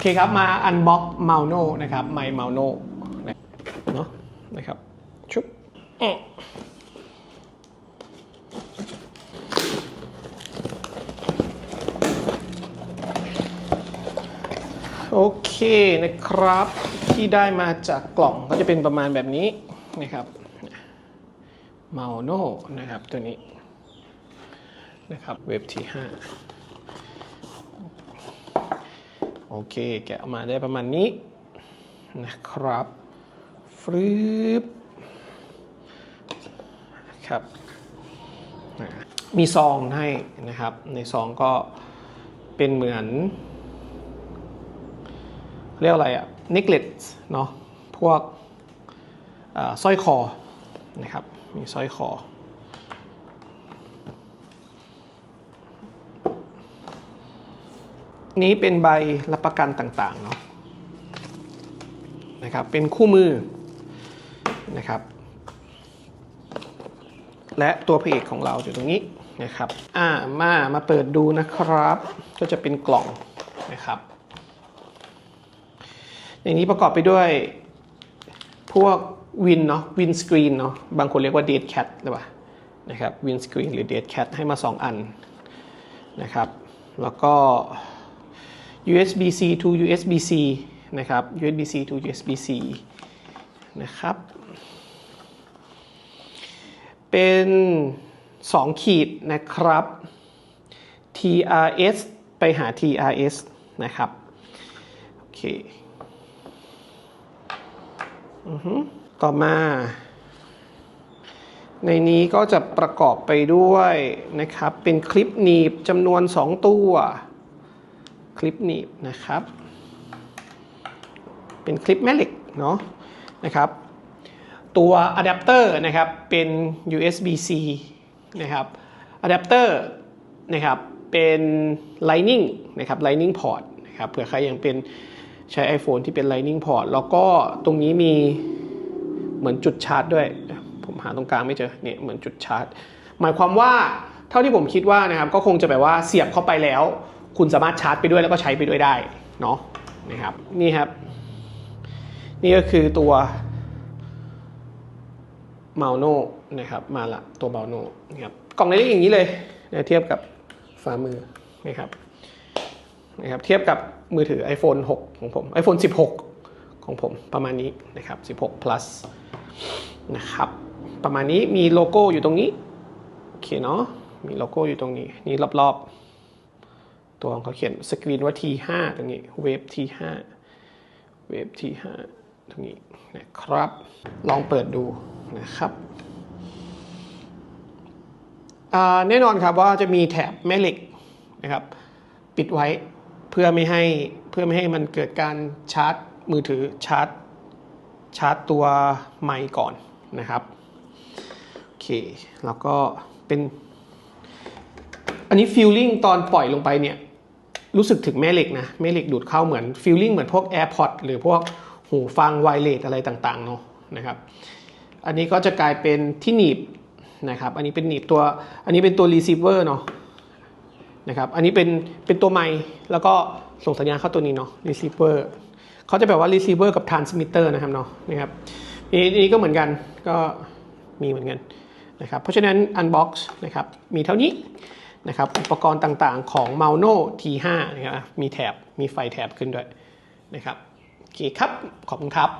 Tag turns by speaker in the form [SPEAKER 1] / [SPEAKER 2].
[SPEAKER 1] เคครับมาอันบ็อกเมาโนนะครับไมเมาโนเนาะนะครับชุบอืมโอเคนะครับที่ได้มาจากกล่องก็จะเป็นประมาณแบบนี้นะครับเมาโนนะครับตัวนี้นะครับเว็บที่ 5 โอเค แกะออกมาได้ประมาณนี้นะครับฟรึบครับมีซองให้นะครับ ในซองก็เป็นเหมือน เรียกอะไรอะ necklace เนาะพวกสร้อยคอนะครับ มีสร้อยคอ นี้เป็นใบรับประกันต่างๆเนาะนะครับเป็นคู่มือนะครับและตัวพระเอกของเราอยู่ตรงนี้นะครับอ่ามามาเปิดดูนะครับ ก็จะเป็นกล่องนะครับในนี้ประกอบไปด้วยพวกวินเนาะวินสกรีนเนาะบางคนเรียกว่าเด d แคทหรือเปล่านะครับวินสกรีนหรือเด d แคทให้มา 2 อันนะครับ แล้วก็ USB-C to USB-C นะครับ USB-C to USB-C นะครับ เป็น 2 ขีดนะครับ TRS ไปหา TRS นะครับ โอเคอือฮึต่อมา ในนี้ก็จะประกอบไปด้วยนะครับ เป็นคลิปหนีบจำนวน 2 ตัว คลิปหนีบนะครับ เป็นคลิปแม่เหล็กเนาะนะครับ ตัวอะแดปเตอร์นะครับเป็น USB-C นะครับอะแดปเตอร์นะครับเป็น Lightning นะครับ Lightning port นะครับเผื่อใครยังเป็นใช้ iPhone ที่เป็น Lightning port แล้วก็ตรงนี้มีเหมือนจุดชาร์จด้วย ผมหาตรงกลางไม่เจอเนี่ยเหมือนจุดชาร์จ หมายความว่าเท่าที่ผมคิดว่านะครับก็คงจะแบบว่าเสียบเข้าไปแล้ว คุณสามารถชาร์จไปด้วยแล้วก็ใช้ไปด้วยได้เนาะนะครับนี่ครับ นี่ก็คือตัวเมาโนนะครับมาละตัวเมาโนนะครับกล่องเล็กอย่างนี้เลยนะเทียบกับฝ่ามือนะครับนะครับเทียบกับมือถือ iPhone 6 ของผม iPhone 16 ของผมประมาณนี้นะครับ 16 plus นะครับประมาณนี้มีโลโก้อยู่ตรงนี้โอเคเนาะมีโลโก้อยู่ตรงนี้นี่รอบๆ ตัวของเขาเขียนสกรีนว่า T5 ตรงนี้เวฟ T5 เวฟ T5 ตรงนี้นะครับ ลองเปิดดูนะครับอ่าแน่นอนครับว่าจะมีแถบแม่เหล็กนะครับ ปิดไว้เพื่อไม่ให้เพื่อไม่ให้มันเกิดการชาร์จมือถือชาร์จชาร์จตัวไมค์ก่อนนะครับโอเคแล้วก็เป็น อันนี้ฟิลลิ่งตอนปล่อยลงไปเนี่ย รู้สึกถึงแม่เหล็กนะแม่เหล็กดูดเข้าเหมือนฟิลลิ่งเหมือนพวก AirPods หรือพวกหูฟังไวเลสอะไรต่างๆเนาะนะครับ อันนี้ก็จะกลายเป็นที่หนีบนะครับ อันนี้เป็นหนีบตัวอันนี้เป็นตัว receiver เนาะนะครับอันนี้เป็นเป็นตัวไมค์แล้วก็ส่งสัญญาณเข้าตัวนี้เนาะ receiver เขาจะแบบว่า receiver กับ transmitter นะครับเนาะนะครับอันนี้ก็เหมือนกันก็มีเหมือนกันนะครับเพราะฉะนั้น unbox นะครับมีเท่านี้ นะครับอุปกรณ์ต่างๆของ Mauno T5 นะครับมีแถบมีไฟแถบขึ้นด้วยนะครับโอเคครับ ขอบคุณครับ